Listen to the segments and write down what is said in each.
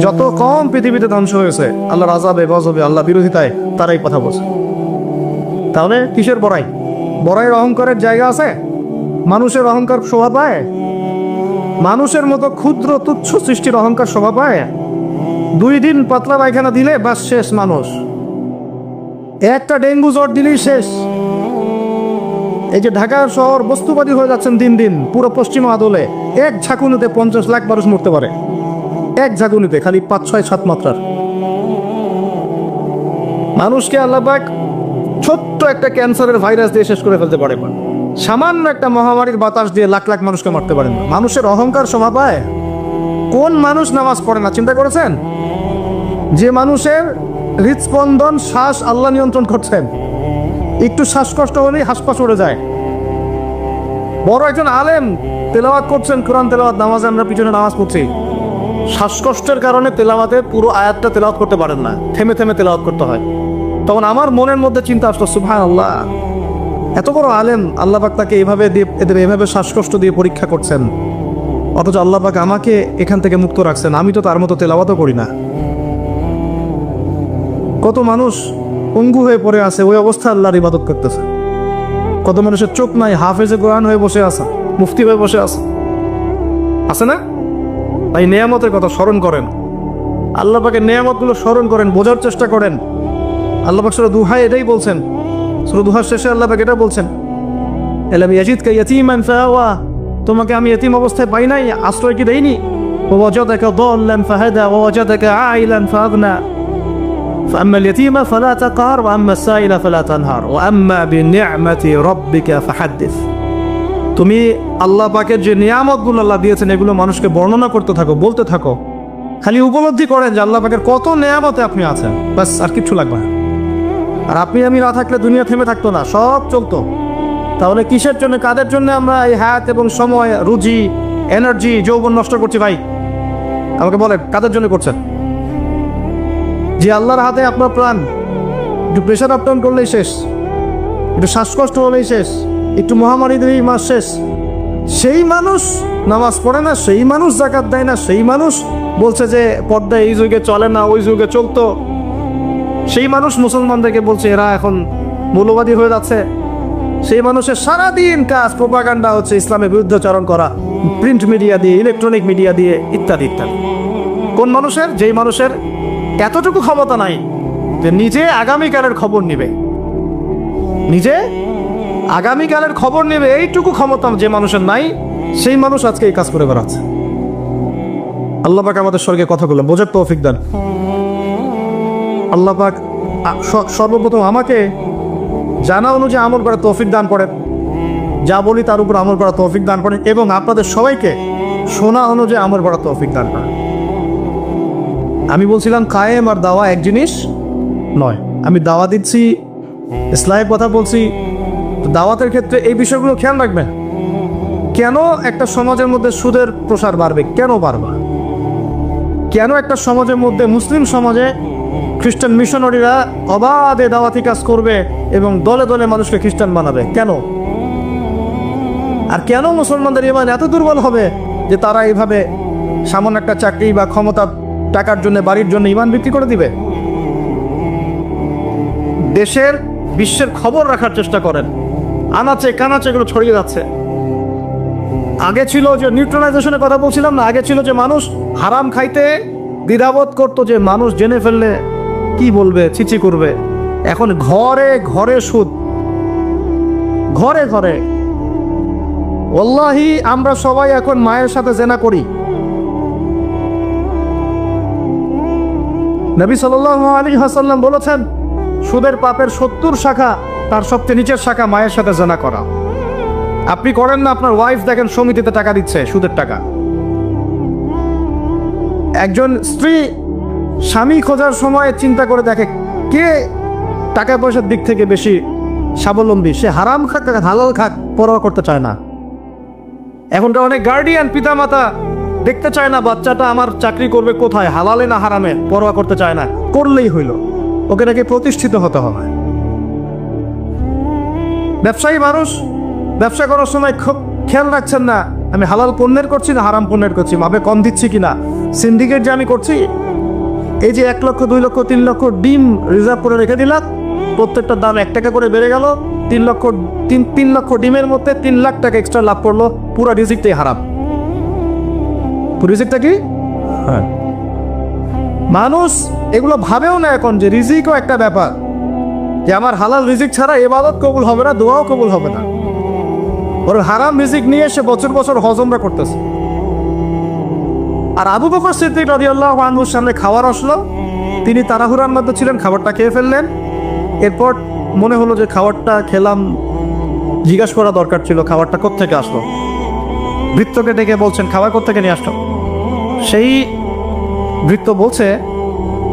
যত কম পৃথিবীতে ধ্বংস হয়েছে, আল্লাহর আজাবে গজবে, আল্লাহ বিরোধিতায়, তারাই কথা বলছে। তাহলে কিসের বড়াই? বড়াইয়ের অহংকারের জায়গা আছে? মানুষের অহংকার শোভা পায়? মানুষের মতো ক্ষুদ্র তুচ্ছ সৃষ্টির অহংকার শোভা পায়? দুই দিন পাতলা পায়খানা দিলে বাস শেষ মানুষ। একটা ডেঙ্গু জ্বর দিলেই শেষ। এই যে ঢাকা শহর বস্তুবাদী হয়ে যাচ্ছেন দিন দিন, পুরো পশ্চিম আদলে, এক ঝাঁকুনিতে পঞ্চাশ লাখ মানুষ মরতে পারে। এক ঝাঁকুনিতে খালি পাঁচ, ছয়, সাত মাত্রার। মানুষকে আল্লাহবাক ছোট্ট একটা ক্যান্সারের ভাইরাস দিয়ে শেষ করে ফেলতে পারে। সামান্য একটা মহামারীর বাতাস দিয়ে লাখ লাখ মানুষকে মারতে পারেন। মানুষের অহংকার শোভা পায়। কোন মানুষ নামাজ পড়ে না, চিন্তা করেছেন? যে মানুষের হৃদস্পন্দন, শ্বাস আল্লাহ নিয়ন্ত্রণ করছেন। একটু শ্বাসকষ্ট হলেই হাসপাস উড়ে যায়। বড় একজন আলেম তেলাওয়াত করছেন, কোরআন তেলাওয়াত, নামাজে আমরা পিছনে নামাজ পড়ছি। শ্বাসকষ্টের কারণে তেলাওয়াতে পুরো আয়াতটা তেলাওয়াত করতে পারেন না। থেমে থেমে তেলাওয়াত করতে হয়। তখন আমার মনের মধ্যে চিন্তা আসলো সুভান আল্লাহ এত বড় আলেম আল্লাহ পাক তাকে এভাবে দিয়ে এদের এভাবে শ্বাসকষ্ট দিয়ে পরীক্ষা করছেন। অথচ আল্লাহ পাক আমাকে এখান থেকে মুক্ত রাখছেন। আমি তো তার মতো তেলাওয়াতও করি না। কত মানুষ পঙ্গু হয়ে পড়ে আছে, ওই অবস্থা আল্লাহর ইবাদত করতেছে। কত মানুষের চোখ নাই, হাফেজে কোরআন হয়ে বসে আসা মুফতি হয়ে বসে আসা আছে না? তাই নেয়ামতের কথা স্মরণ করেন আল্লাহ পাকে নেয়ামতগুলো স্মরণ করেন বোঝার চেষ্টা করেন আল্লাহ পাক সুরা দুহাই এটাই বলছেন সুরা দুহার শেষে আল্লাহ পাক এটা বলছেন এলাম ইয়াজিদ কা ইয়াতিমান ফাওয়া তোমাকে আমি এতিম অবস্থায় পাই নাই আশ্রয় কি দেইনি ওয়াজাদাকা দাল্লান ফাহাদা ওয়াজাদাকা আইলান ফাগনা فأما اليتيم فلا تقهر وأما السائل فلا تنهر وأما بنعمة ربك فحدث তুমি আল্লাহ পাকের যে নিয়ামতগুলো আল্লাহ দিয়েছেন, এগুলো মানুষকে বর্ণনা করতে থাকো, বলতে থাকো। খালি উপলব্ধি করেন যে আল্লাহ পাকের কত নেয়ামতে আপনি আছেন। ব্যাস, আর কিচ্ছু লাগবে না। আর আপনি আমি না থাকলে দুনিয়া থেমে থাকতো না, সব চলতো। তাহলে কিসের জন্য, কাদের জন্য আমরা এই হায়াত এবং সময়, রুজি, এনার্জি, যৌবন নষ্ট করছি ভাই? আমাকে বলেন, কাদের জন্য করছেন? যে আল্লাহর হাতে আপনার প্রাণ, একটু প্রেশার আপ ডাউন করলেই শেষ, একটু শ্বাসকষ্ট হলেই শেষ। একটু মহামারী দিলেই মাস শেষ। সেই মানুষ নামাজ পড়ে না, সেই মানুষ জাকাত দেয় না, সেই মানুষ বলছে যে পর্দা এই যুগে চলে না, ওই যুগে চলতো। সেই মানুষ মুসলমানদেরকে বলছে, এরা এখন মৌলবাদী হয়ে যাচ্ছে। সেই মানুষের সারাদিন কাজ প্রোপাগান্ডা হচ্ছে, ইসলামের বিরুদ্ধাচরণ করা প্রিন্ট মিডিয়া দিয়ে ইলেকট্রনিক মিডিয়া দিয়ে, ইত্যাদি ইত্যাদি। কোন মানুষের? যেই মানুষের এতটুকু ক্ষমতা নাই যে নিজে আগামীকালের খবর নিবে। নিজে আগামীকালের খবর নেবে, এইটুকু ক্ষমতা যে মানুষের নাই, সেই মানুষ আজকে এই কাজ করে বেড়াচ্ছে। আল্লাহ পাক আমাদের স্বর্গে কথা কথাগুলো বোঝার তৌফিক দান। আল্লাহ পাক সর্বপ্রথম আমাকে জানা অনুযায়ী আমল করা তৌফিক দান করেন। যা বলি তার উপর আমল করা তৌফিক দান করেন এবং আপনাদের সবাইকে শোনা অনুযায়ী আমল করা তৌফিক দান করেন। আমি বলছিলাম, কায়েম আর দাওয়া এক জিনিস নয়। আমি দাওয়া দিচ্ছি ইসলামের কথা বলছি দাওয়াতের ক্ষেত্রে এই বিষয়গুলো খেয়াল রাখবেন কেন একটা সমাজের মধ্যে সুদের প্রসার বাড়বে? কেন বাড়বে? কেন একটা সমাজের মধ্যে মুসলিম সমাজে খ্রিস্টান মিশনারিরা অবাধে দাওয়াতি কাজ করবে এবং দলে দলে মানুষকে খ্রিস্টান বানাবে? কেন? আর কেন মুসলমানদের ইমান এত দুর্বল হবে যে তারা এইভাবে সামান্য একটা চাকরি বা ক্ষমতা টাকার জন্য, বাড়ির জন্য ইমান বিক্রি করে দিবে? দেশের বিশ্বের খবর রাখার চেষ্টা করেন। আনাচে, কানাচে এগুলো ছড়িয়ে যাচ্ছে। আগে ছিল যে নিউট্রালাইজেশনের কথা বলছিলাম না, আগে ছিল যে মানুষ হারাম খাইতে দ্বিধাবোধ করতো যে মানুষ জেনে ফেললে কি বলবে চিচি করবে। এখন ঘরে ঘরে সুদ। ঘরে ঘরে। ওল্লাহি, আমরা সবাই এখন মায়ের সাথে জেনা করি। নবী সাল্লাহ আলী হাসাল্লাম বলেছেন, সুদের পাপের সত্তর শাখা তার সবচেয়ে নিচের শাখা মায়ের সাথে জেনা করা। আপনি করেন না, আপনার ওয়াইফ দেখেন সমিতিতে টাকা দিচ্ছে, সুদের টাকা। একজন স্ত্রী স্বামী খোঁজার সময় চিন্তা করে দেখে কে টাকা পয়সার দিক থেকে বেশি স্বাবলম্বী। সে হারাম খাক হালাল খাক, পরোয়া করতে চায় না। এখনকার অনেক গার্ডিয়ান পিতামাতা দেখতে চায় না, বাচ্চাটা আমার চাকরি করবে কোথায়, হালালে না হারামে, পরোয়া করতে চায় না, করলেই হইল। ওকে নাকি প্রতিষ্ঠিত হতে হবে। ব্যবসায়ী মানুষ ব্যবসা করার সময় খুব খেয়াল রাখছেন না আমি হালাল পণ্যের করছি না হারাম পণ্যের করছি মাপে কম দিচ্ছি কিনা? সিন্ডিকেট যে আমি করছি এই যে এক লক্ষ দুই লক্ষ তিন লক্ষ ডিম রিজার্ভ করে রেখে দিলাম প্রত্যেকটা দাম এক টাকা করে বেড়ে গেল তিন লক্ষ তিন তিন লক্ষ ডিমের মধ্যে তিন লাখ টাকা এক্সট্রা লাভ করল পুরো রিজিকটাই হারাম। রিজিকটা কি? হ্যাঁ। মানুষ এগুলো ভাবেও না এখন যে রিজিকও একটা ব্যাপার। যে আমার হালাল রিজিক ছাড়া এবাদত কবুল হবে না, দোয়াও কবুল হবে না। ওর হারাম রিজিক নিয়ে সে বছর বছর হজমরা করতেছে। আর আবু বকর সিদ্দিক রাদিয়াল্লাহু আনহুর সামনে খাবার আসলো। তিনি তাড়াহুড়ার মধ্যে ছিলেন, খাবারটা খেয়ে ফেললেন। এরপর মনে হলো যে খাবারটা খেলাম, জিজ্ঞাসা করা দরকার ছিল, খাবারটা কোত্থেকে আসলো? বৃত্তকে ডেকে বলছেন, খাবার কোত্থেকে নিয়ে আসলো? সেই বৃত্ত বলছে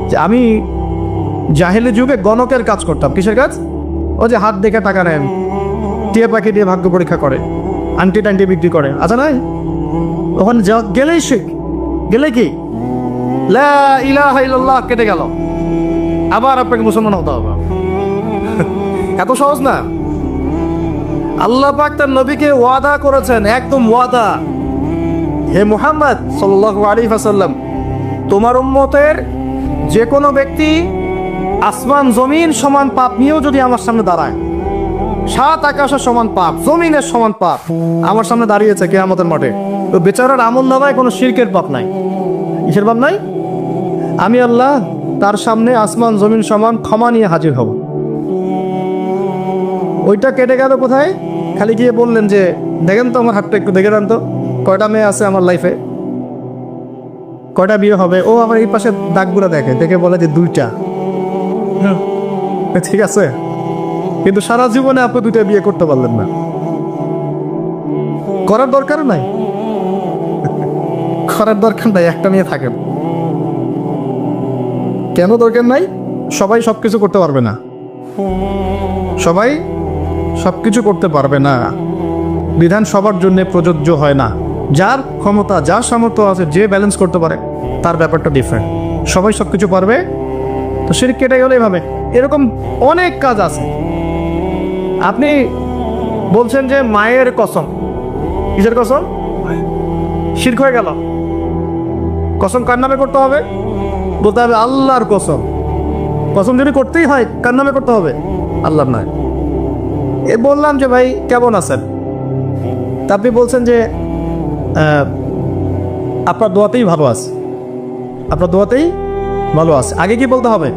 যে, আমি জাহেলি যুগে গণকের কাজ করতাম। কিসের কাজ? ও যে হাত দেখে টাকা নেন। টিয়া পাখি দিয়ে ভাগ্য পরীক্ষা করে। আন্টি টান্টি বিক্রি করে। আচ্ছা নাই? ওখানে গেলেই শিখ। গেলে কি? ইল্লাল্লাহ কেটে গেল। আবার আপনাকে মুসলমান হতে হবে। এত সহজ না? আল্লাহ পাক তার নবীকে ওয়াদা করেছেন, একদম ওয়াদা। হে মুহাম্মদ সাল্লাল্লাহু আলাইহি ওয়াসাল্লাম, তোমার উম্মতের যে কোনো ব্যক্তি আসমান, জমিন সমান পাপ নিয়েও যদি আমার সামনে দাঁড়ায়। সাত আকাশের সমান পাপ, জমিনের সমান পাপ। আমার সামনে দাঁড়িয়েছে কে আমাদের মাঠে। তো বেচারার আমল নামায় কোনো শিরকের পাপ নাই। কিসের পাপ নাই? আমি আল্লাহ তার সামনে আসমান, জমিন সমান ক্ষমা নিয়ে হাজির হব। ওইটা কেটে গেল কোথায়? খালি গিয়ে বললেন যে, দেখেন তো আমার হাতটা একটু দেখে দেন তো। কয়টা মেয়ে আছে আমার লাইফে কয়টা বিয়ে হবে? ও আমার এই পাশে দাগগুলো দেখে দেখে বলে যে দুইটা। ঠিক আছে। কিন্তু সারা জীবনে আপনি দুইটা বিয়ে করতে পারলেন না। করার দরকার নাই? করার দরকার নাই, একটা নিয়ে থাকেন। কেন দরকার নাই? সবাই সবকিছু করতে পারবে না। সবাই সবকিছু করতে পারবে না। বিধান সবার জন্য প্রযোজ্য হয় না। যার ক্ষমতা, যার সামর্থ্য আছে, যে ব্যালেন্স করতে পারে, তার ব্যাপারটা ডিফারেন্ট সবাই সবকিছু পারবে তো সেটা কেটে গেলে এভাবে এরকম অনেক কাজ আছে। আপনি বলছেন যে মায়ের কসম। কিসের কসম? শির্ক হয়ে গেল। কসম কার নামে করতে হবে? বলতে হবে আল্লাহর কসম। কসম যদি করতেই হয়, কার নামে করতে হবে? আল্লাহর নয় এ বললাম যে, ভাই, কেমন আছেন? তা আপনি বলছেন যে আপনার দোয়াতেই ভালো আছে। আপনার দোয়াতেই ভালো আছে। আগে কি বলতে হবে?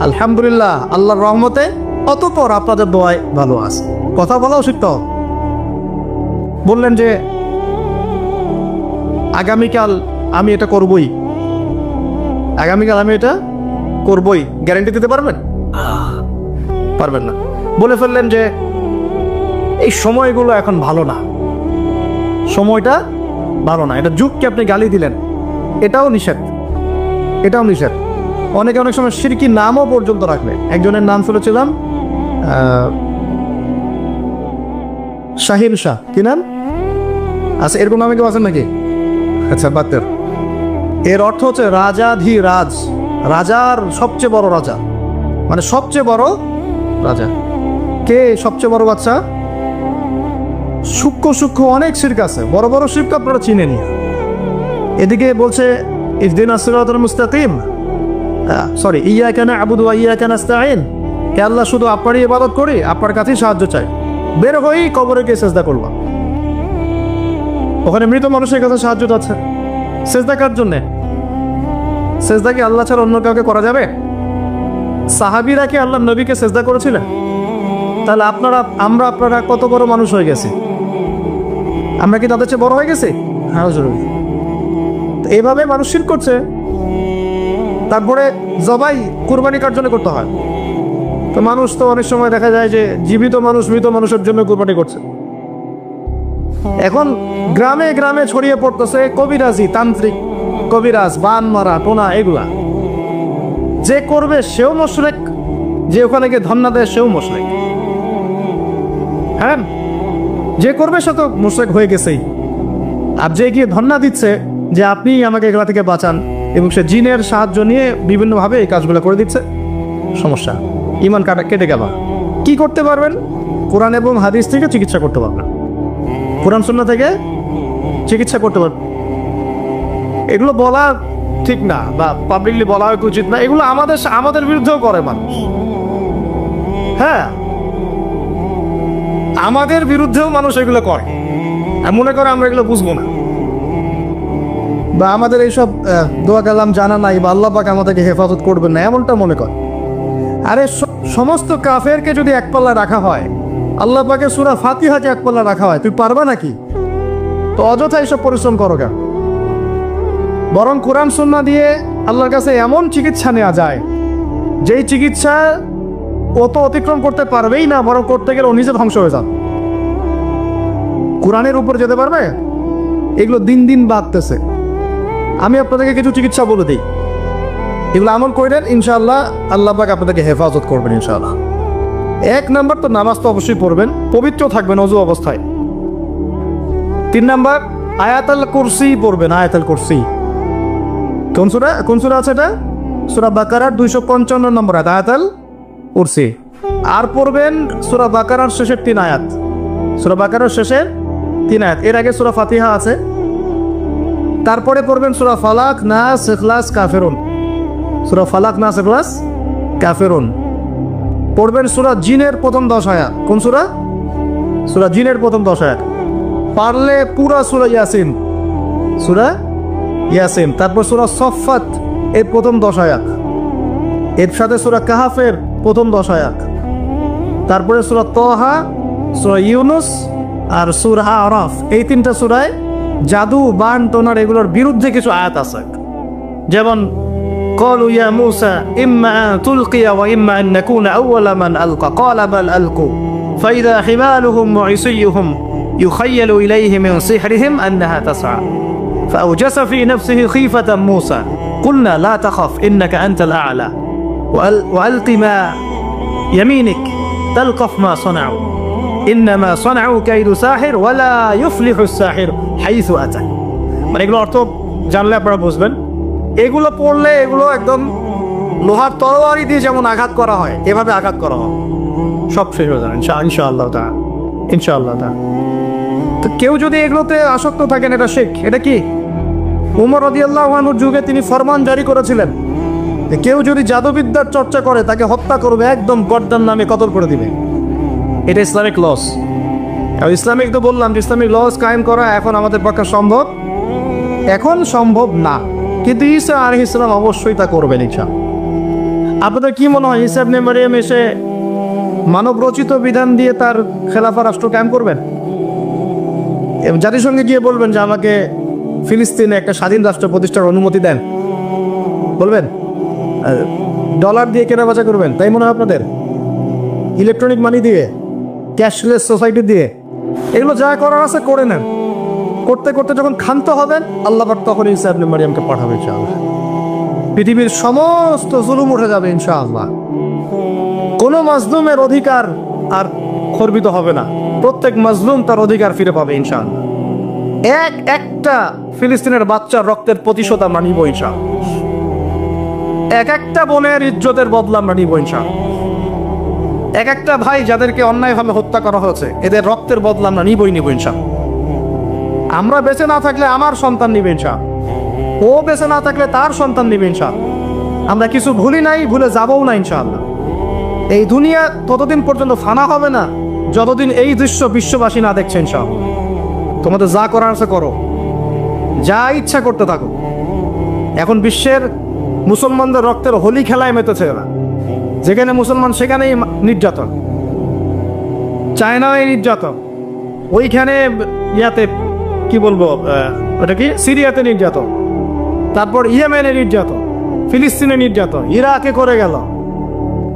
আলহামদুলিল্লাহ, আল্লাহর রহমতে অতপর আপনাদের দোয়ায় ভালো আছে। কথা বলাও হবে বললেন যে, আগামীকাল আমি এটা করবই। আগামীকাল আমি এটা করবই। গ্যারান্টি দিতে পারবেন? পারবেন না। বলে ফেললেন যে, এই সময়গুলো এখন ভালো না। সময়টা ভালো না। এটা যুগকে আপনি গালি দিলেন। এটাও নিষেধ। এটাও নিষেধ। অনেকে অনেক সময় সিরকি নামও পর্যন্ত রাখবে। একজনের নাম শুনেছিলাম শাহিন শাহ। কি নাম? আচ্ছা এরকম নামে কেউ আছেন নাকি? আচ্ছা বাতের এর অর্থ হচ্ছে রাজাধি রাজ। রাজার সবচেয়ে বড় রাজা। মানে সবচেয়ে বড় রাজা। কে সবচেয়ে বড় বাচ্চা? সূক্ষ্ম সূক্ষ্ম অনেক শির্ক আছে। বড় বড় শির্ক আপনারা চিনেনি এদিকে বলছে ইসদিন আসিরাতুল মুস্তাকিম। সরি ইয়া কেন আবুদু ইয়া কেন আস্তাইন হে আল্লাহ শুধু আপনারই ইবাদত করি, আপনার কাছেই সাহায্য চাই বের হয়েই কবরে গিয়ে চেষ্টা করবা। ওখানে মৃত মানুষের কাছে সাহায্য চাচ্ছে। সেজদা কার জন্যে? সেজদা কি আল্লাহ ছাড়া অন্য কাউকে করা যাবে? সাহাবিরা কি আল্লাহ নবীকে সেজদা করেছিলেন? তাহলে আপনারা, আমরা আপনারা কত বড় মানুষ হয়ে গেছি। আমরা কি তাদের চেয়ে বড় হয়ে গেছি? হ্যাঁ জরুরি। তো এইভাবে মানুষ শির করছে তারপরে জবাই কুরবানি কার জন্য করতে হয়? তো মানুষ তো অনেক সময় দেখা যায় যে জীবিত মানুষ মৃত মানুষের জন্য কুরবানি করছে। এখন গ্রামে গ্রামে ছড়িয়ে পড়তেছে কবিরাজি, তান্ত্রিক, কবিরাজ, বান মারা, টোনা, এগুলা। যে করবে সেও মশরেক, যে ওখানে গিয়ে ধন্না দেয় সেও মশরেক। হ্যাঁ? যে করবে সে তো মুশরেক হয়ে গেছেই। আর যে গিয়ে ধন্না দিচ্ছে যে আপনি আমাকে এগুলা থেকে বাঁচান এবং সে জিনের সাহায্য নিয়ে বিভিন্নভাবে এই কাজগুলো করে দিচ্ছে। সমস্যা। ইমান কাটা কেটে গেল। কি করতে পারবেন? কোরআন এবং হাদিস থেকে চিকিৎসা করতে পারবেন। কোরআন শূন্য থেকে চিকিৎসা করতে পারবেন। এগুলো বলা ঠিক না বা পাবলিকলি বলা হয়তো উচিত না। এগুলো আমাদের আমাদের বিরুদ্ধেও করে মানুষ। হ্যাঁ। আমাদের বিরুদ্ধেও মানুষ এগুলো করে। মনে করে আমরা এগুলো বুঝব না। বা আমাদের এইসব দোয়া কালাম জানা নাই বা আল্লাহ পাক আমাদেরকে হেফাজত করবেন না, এমনটা মনে কর। আরে সমস্ত কাফেরকে যদি এক পাল্লা রাখা হয়, আল্লাহ পাকে সুরা ফাতিহাকে এক পাল্লা রাখা হয়, তুই পারবা নাকি? তো অযথা এইসব পরিশ্রম করো কেন বরং কোরআন সুন্না দিয়ে আল্লাহর কাছে এমন চিকিৎসা নেওয়া যায়, যেই চিকিৎসা ও তো অতিক্রম করতে পারবেই না, বরং করতে গেলে নিজে ধ্বংস হয়ে যাবে। কোরআনের উপর যেতে পারবে? এগুলো দিন দিন বাড়তেছে। আমি আপনাদেরকে কিছু চিকিৎসা বলে দিই। এগুলো আমল করেন ইনশাআল্লাহ আল্লাহ পাক আপনাদেরকে হেফাজত করবেন ইনশাআল্লাহ। এক নাম্বার তো নামাজ তো অবশ্যই পড়বেন, পবিত্র থাকবেন অজু অবস্থায়। তিন নাম্বার, আয়াতাল কুরসি পড়বেন, আয়াতাল কুরসি। কোন সুরা কোন সুরা আছে এটা? সুরা বাকারার দুইশো পঞ্চান্ন নম্বর আয়াত, আয়াতাল কুরসি। আর পড়বেন সুরা বাকারার শেষের তিন আয়াত। সুরা বাকারার শেষের তিন আয়াত। এর আগে সুরা ফাতিহা আছে। তারপরে পড়বেন সুরা ফালাক, নাস, ইখলাস, কাফেরুন। সুরা ফালাক, নাস, ইখলাস, কাফেরুন। পড়বেন সুরা জিনের প্রথম দশ কোন সুরা? সুরা জিনের প্রথম দশ আয়াত। পারলে পুরা সুরা ইয়াসিন। সুরা ইয়াসিন। তারপর সুরা সফাত এর প্রথম দশ এর সাথে সুরা কাহাফের প্রথম দশ তারপরে সুরা তহা, সুরা ইউনুস আর সুরা আরফ। এই তিনটা সুরায় জাদু বান তোনার এগুলোর বিরুদ্ধে কিছু আয়াত আছে। যেমন قالوا يا موسى إما أن تلقي وإما أن نكون أول من ألقى قال بل ألقوا فإذا حبالهم وعصيهم يخيل إليه من سحرهم أنها تسعى فأوجس في نفسه خيفة موسى قلنا لا تخف إنك أنت الأعلى وألق ما يمينك تلقف ما صنعوا ইন্নামা সাহের কাইদু সাহির ওয়ালা ইউফলিহু সাহির, হাইসু আতা। মানে এগুলো অর্থ জানলে আপনারা বুঝবেন। এগুলো পড়লে এগুলো একদম লোহার তলোয়ারি দিয়ে যেমন আঘাত করা হয়, এভাবে আঘাত করা হয়। সব শেষ হয়ে যাবে ইনশাআল্লাহ তা ইনশাআল্লাহ তা। তো কেউ যদি এগুলোতে আসক্ত থাকেন, এটা শেখ। এটা কি? উমর রদিয়াল্লাহানুর যুগে তিনি ফরমান জারি করেছিলেন। কেউ যদি জাদুবিদ্যার চর্চা করে, তাকে হত্যা করবে, একদম গর্দার নামে কতল করে দিবে। এটা ইসলামিক লস। আর ইসলামিক তো বললাম যে ইসলামিক লস কায়েম করা এখন আমাদের পক্ষে সম্ভব। এখন সম্ভব না। কিন্তু ঈসা আলহ ইসলাম অবশ্যই তা করবেন ইচ্ছা আপনাদের কি মনে হয়, ঈসা ইবনে মারিয়াম এসে মানব রচিত বিধান দিয়ে তার খেলাফা রাষ্ট্র কায়েম করবেন? জাতিসংঘে গিয়ে বলবেন যে আমাকে ফিলিস্তিনে একটা স্বাধীন রাষ্ট্র প্রতিষ্ঠার অনুমতি দেন। বলবেন? ডলার দিয়ে কেনা বেচা করবেন, তাই মনে হয় আপনাদের? ইলেকট্রনিক মানি দিয়ে। ক্যাশলেস সোসাইটি দিয়ে। এগুলো যা করার আছে করে নেন। করতে করতে যখন ক্ষান্ত হবেন, আল্লাহ পাক তখন ইসা মারিয়ামকে পাঠাবে ইনশাআল্লাহ। পৃথিবীর সমস্ত জুলুম উঠে যাবে ইনশাআল্লাহ। কোনো মাজলুমের অধিকার আর খর্বিত হবে না। প্রত্যেক মাজলুম তার অধিকার ফিরে পাবে ইনশাআল্লাহ। এক একটা ফিলিস্তিনের বাচ্চার রক্তের প্রতিশোধ আমরা নিব ইনশাআল্লাহ। এক একটা বোনের ইজ্জতের বদলা আমরা নিব ইনশাআল্লাহ। এক একটা ভাই যাদেরকে অন্যায়ভাবে হত্যা করা হয়েছে, এদের রক্তের বদলা আমরা নিবই নিব ইনশাআল্লাহ। আমরা বেঁচে না থাকলে আমার সন্তান নিবে ইনশাআল্লাহ। ও বেঁচে না থাকলে তার সন্তান নিবে ইনশাআল্লাহ। আমরা কিছু ভুলি নাই, ভুলে যাবও না ইনশাআল্লাহ। এই দুনিয়া ততদিন পর্যন্ত ফানা হবে না, যতদিন এই দৃশ্য বিশ্ববাসী না দেখছে ইনশাআল্লাহ। তোমাদের যা করার আছে করো। যা ইচ্ছা করতে থাকো। এখন বিশ্বের মুসলমানদের রক্তের হোলি খেলায় মেতেছে এরা। যেখানে মুসলমান, সেখানেই নির্যাতন। চায়নায় নির্যাতন। ওইখানে ইয়াতে, কি বলব ওটা কি? সিরিয়াতে নির্যাতন। তারপর ইয়েমেনে নির্যাতন। ফিলিস্তিনে নির্যাতন। ইরাকে করে গেল।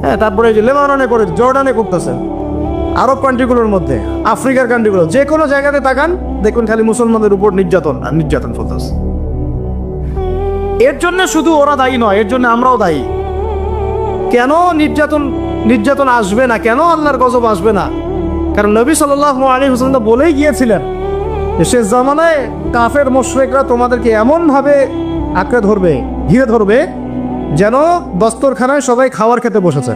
হ্যাঁ তারপরে যে লেবাননে করে, জর্ডানে করতেছে। আরব কান্ট্রিগুলোর মধ্যে, আফ্রিকার কান্ট্রিগুলো যে কোনো জায়গাতে তাকান, দেখুন খালি মুসলমানদের উপর নির্যাতন আর নির্যাতন চলতেছে এর জন্য শুধু ওরা দায়ী নয়, এর জন্য আমরাও দায়ী। কেন নির্যাতন নির্যাতন আসবে না? কেন আল্লাহর গজব আসবে না? কারণ নবী সাল্লাহ আলী হোসেন তো বলেই গিয়েছিলেন শেষ জামানায় কাফের, মোশরেকরা তোমাদেরকে এমনভাবে আঁকড়ে ধরবে, ঘিরে ধরবে যেন দস্তরখানায় সবাই খাওয়ার খেতে বসেছে।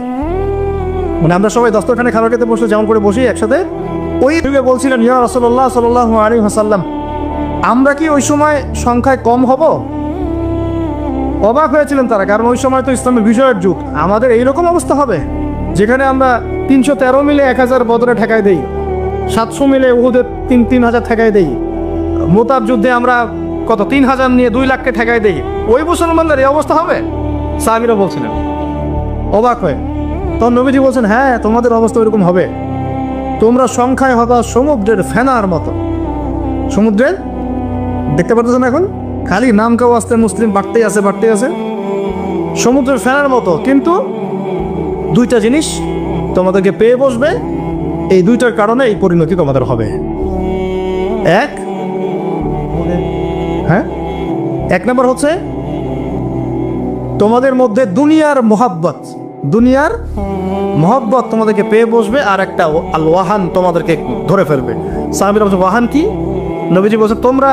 মানে আমরা সবাই দস্তরখানে খাবার খেতে বসে যেমন করে বসি একসাথে ওই যুগে বলছিলেন, ইয়া রসল্লাহ সাল্লাহ আলী হাসাল্লাম আমরা কি ওই সময় সংখ্যায় কম হব? অবাক হয়েছিলেন তারা, কারণ ওই সময় তো ইসলামের বিষয়ের যুগ। আমাদের এইরকম অবস্থা হবে, যেখানে আমরা তিনশো তেরো মিলে এক হাজার বদরে ঠেকায় দেই, সাতশো মিলে উহুদের তিন তিন হাজার ঠেকায় দেই, মোতাব যুদ্ধে আমরা কত তিন হাজার নিয়ে দুই লাখকে ঠেকায় দেই। ওই মুসলমানদের এই অবস্থা হবে? সাহাবিরা বলছিলেন। অবাক হয়ে, তখন নবীজি বলছেন হ্যাঁ তোমাদের অবস্থা ওইরকম হবে। তোমরা সংখ্যায় হবা সমুদ্রের ফেনার মতো। সমুদ্রের? দেখতে পাচ্ছ না এখন? খালি নাম কেউ আসতে মুসলিম বাড়তেই আছে বাড়তেই আছে। সমুদ্রের ফেনার মতো, কিন্তু দুইটা জিনিস তোমাদেরকে পেয়ে বসবে। এই দুইটার কারণে এই পরিণতি তোমাদের হবে। এক হ্যাঁ? এক নম্বর হচ্ছে তোমাদের মধ্যে দুনিয়ার মোহাব্বত দুনিয়ার মোহাব্বত তোমাদেরকে পেয়ে বসবে আর একটা আল ওয়াহান তোমাদেরকে ধরে ফেলবে। সাহাবিরা ওয়াহান কি? নবীজি বলছে, তোমরা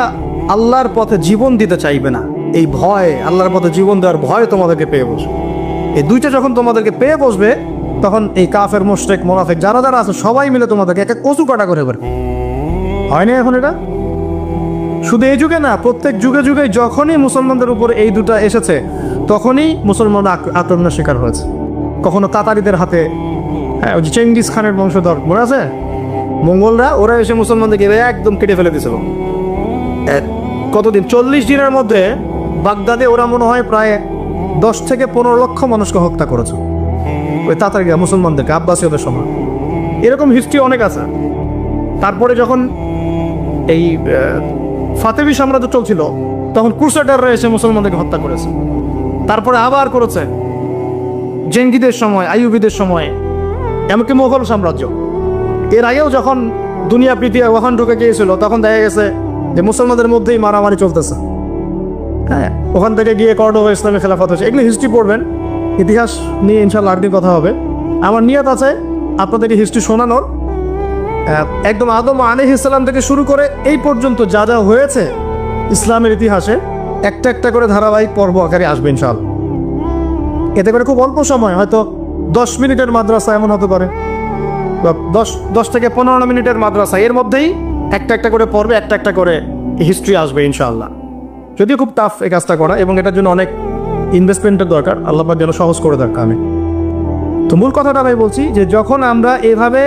আল্লাহর পথে জীবন দিতে চাইবে না। এই ভয়, আল্লাহর পথে জীবন দেওয়ার ভয় তোমাদেরকে পেয়ে বসবে। এই দুইটা যখন তোমাদেরকে পেয়ে বসবে, তখন এই কাফের, মোশরেক, মোনাফেক যারা যারা আছে, সবাই মিলে তোমাদেরকে একটা কচু কাটা করে ফেলবে হয়নি এখন এটা? শুধু এই যুগে না, প্রত্যেক যুগে যুগে যখনই মুসলমানদের উপর এই দুটো এসেছে, তখনই মুসলমানরা আক- আক্রমণের শিকার হয়েছে। কখনো তাতারিদের হাতে হ্যাঁ ওই যে চেঙ্গিস খানের বংশধর, মনে আছে? মঙ্গলরা, ওরা এসে মুসলমানদেরকে একদম কেটে ফেলে দিয়েছিল এক- কতদিন? চল্লিশ দিনের মধ্যে বাগদাদে ওরা মনে হয় প্রায় দশ থেকে পনেরো লক্ষ মানুষকে হত্যা করেছে। ওই তাতারিরা মুসলমানদেরকে, আব্বাসীয়দের সময় এরকম হিস্ট্রি অনেক আছে। তারপরে যখন এই ফাতেবি সাম্রাজ্য চলছিল, তখন ক্রুসেডাররা এসে মুসলমানদেরকে হত্যা করেছে। তারপরে আবার করেছে জেঙ্গিদের সময়, আইয়ুবিদের সময়, এমনকি মোগল সাম্রাজ্য। এর আগেও যখন দুনিয়া, পৃথিবী ওখান ঢুকে গিয়েছিল, তখন দেখা গেছে যে মুসলমানদের মধ্যেই মারামারি চলতেছে। হ্যাঁ। ওখান থেকে গিয়ে কর্ডোভা ইসলামী খেলাফত হয়েছে। এগুলো হিস্ট্রি পড়বেন। ইতিহাস নিয়ে ইনশাল্লাহ আরেকদিন কথা হবে। আমার নিয়ত আছে আপনাদেরকে হিস্ট্রি শোনানোর। একদম আদম আলী ইসলাম থেকে শুরু করে এই পর্যন্ত যা যা হয়েছে ইসলামের ইতিহাসে একটা একটা করে ধারাবাহিক পর্ব আকারে আসবে ইনশাল এতে করে খুব অল্প সময় হয়তো দশ মিনিটের মাদ্রাসা এমন হতে পারে। দশ দশ থেকে পনেরো মিনিটের মাদ্রাসা এর মধ্যেই একটা একটা করে পর্বে একটা একটা করে হিস্ট্রি আসবে ইনশাআল্লাহ। যদিও খুব টাফ এই কাজটা করা এবং এটার জন্য অনেক ইনভেস্টমেন্টের দরকার, আল্লাহ যেন সহজ করে দরকার আমি তো মূল কথাটা আমি বলছি যে যখন আমরা এভাবে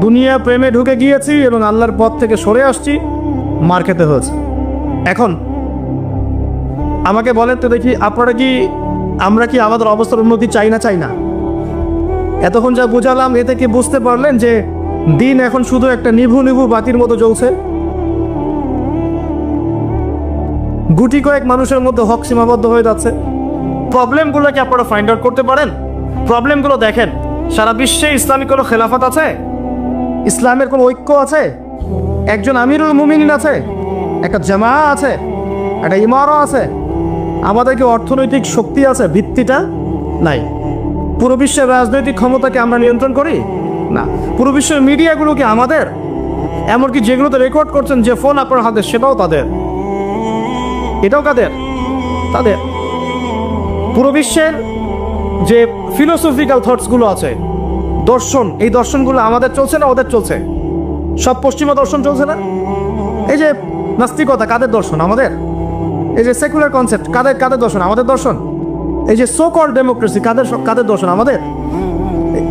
দুনিয়া প্রেমে ঢুকে গিয়েছি এবং আল্লাহর পথ থেকে সরে আসছি, মার খেতে হয়েছে। এখন আমাকে বলেন তো দেখি, আপনারা কি, আমরা কি আমাদের অবস্থার উন্নতি চাই না চাই না? এতক্ষণ যা বুঝালাম, এতে কি বুঝতে পারলেন যে দিন এখন শুধু একটা নিভু নিভু বাতির মতো জ্বলছে। গুটি কয়েক মানুষের মধ্যে হক সীমাবদ্ধ হয়ে যাচ্ছে। প্রবলেমগুলো কি আপনারা ফাইন্ড আউট করতে পারেন? প্রবলেমগুলো দেখেন সারা বিশ্বে ইসলামিক কোনো খেলাফত আছে? ইসলামের কোনো ঐক্য আছে? একজন আমিরুল মুমিনিন আছে একটা জামা আছে একটা ইমারও আছে। আমাদের কি অর্থনৈতিক শক্তি আছে ভিত্তিটা? নাই। পুরো বিশ্বের রাজনৈতিক ক্ষমতাকে আমরা নিয়ন্ত্রণ করি? না। পুরো বিশ্বের মিডিয়াগুলো কি আমাদের? এমনকি যেগুলোতে রেকর্ড করছেন যে ফোন আপনার হাতে, সেটাও তাদের। এটাও কাদের? তাদের। পুরো বিশ্বের যে ফিলোসফিক্যাল থটসগুলো আছে, দর্শন, এই দর্শনগুলো আমাদের চলছে না ওদের চলছে? সব পশ্চিমা দর্শন চলছে না? এই যে নাস্তিকতা, কাদের দর্শন? আমাদের? এই যে সেকুলার কনসেপ্ট কাদের কাদের দর্শন? আমাদের দর্শন? এই যে সো কল ডেমোক্রেসি কাদের কাদের দর্শন? আমাদের?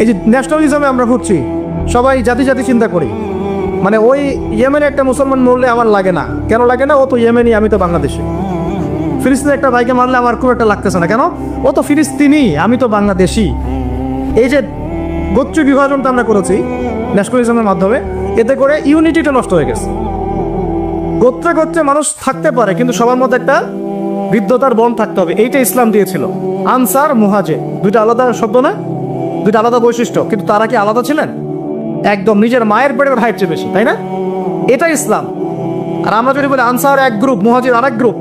এই যে ন্যাশনালিজমে আমরা ঘুরছি, সবাই জাতি জাতি চিন্তা করি। মানে ওই ইয়েমেনে একটা মুসলমান মরলে আমার লাগে না। কেন লাগে না? ও তো ইয়েমেনি, আমি তো বাংলাদেশি। ফিলিস্তিনের একটা ভাইকে মারলে আমার খুব একটা লাগতেছে না। কেন? ও তো ফিলিস্তিনি, আমি তো বাংলাদেশি। এই যে গোত্র বিভাজনটা আমরা করেছি ন্যাশনালিজমের মাধ্যমে, এতে করে ইউনিটিটা নষ্ট হয়ে গেছে। গোত্রে গোত্রে মানুষ থাকতে পারে, কিন্তু সবার মধ্যে একটা বৃদ্ধতার বন থাকতে হবে। এইটা ইসলাম দিয়েছিল। আনসার, মুহাজে। দুইটা আলাদা শব্দ না? দুইটা আলাদা বৈশিষ্ট্য, কিন্তু তারা কি আলাদা ছিলেন? একদম নিজের মায়ের পেটের ভাইয়ের চেয়ে বেশি, তাই না? এটা ইসলাম। আর আমরা যদি বলি আনসার এক গ্রুপ, মুহাজির আরেক গ্রুপ,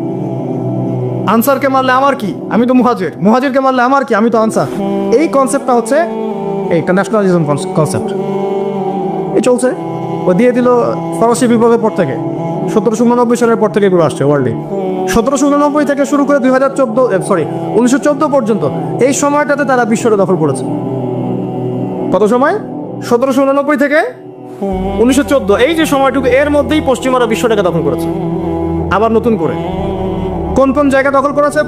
আনসারকে মারলে আমার কি? আমি তো মুহাজির। মুহাজিরকে মারলে আমার কি? আমি তো আনসার। এই কনসেপ্টটা হচ্ছে এই ন্যাশনালিজম কনসেপ্ট এই চলছে। ও দিয়ে দিল ফরাসি বিপ্লবের পর থেকে। সতেরোশো উননব্বই সালের পর থেকে এগুলো আসছে ওয়ার্ল্ডে সতেরোশো উননব্বই থেকে শুরু করে দুই হাজার চোদ্দ সরি উনিশশো চোদ্দ পর্যন্ত এই সময়টাতে তারা বিশ্বটা দখল করেছে। কত সময়? সতেরোশো উনানব্বই থেকে উনিশশো চোদ্দ। এই যে সময়টুকু, এর মধ্যেই পশ্চিমারা বিশ্বটাকে দখল করেছে। আবার নতুন করে। কোন কোন জায়গা দখল করেছে?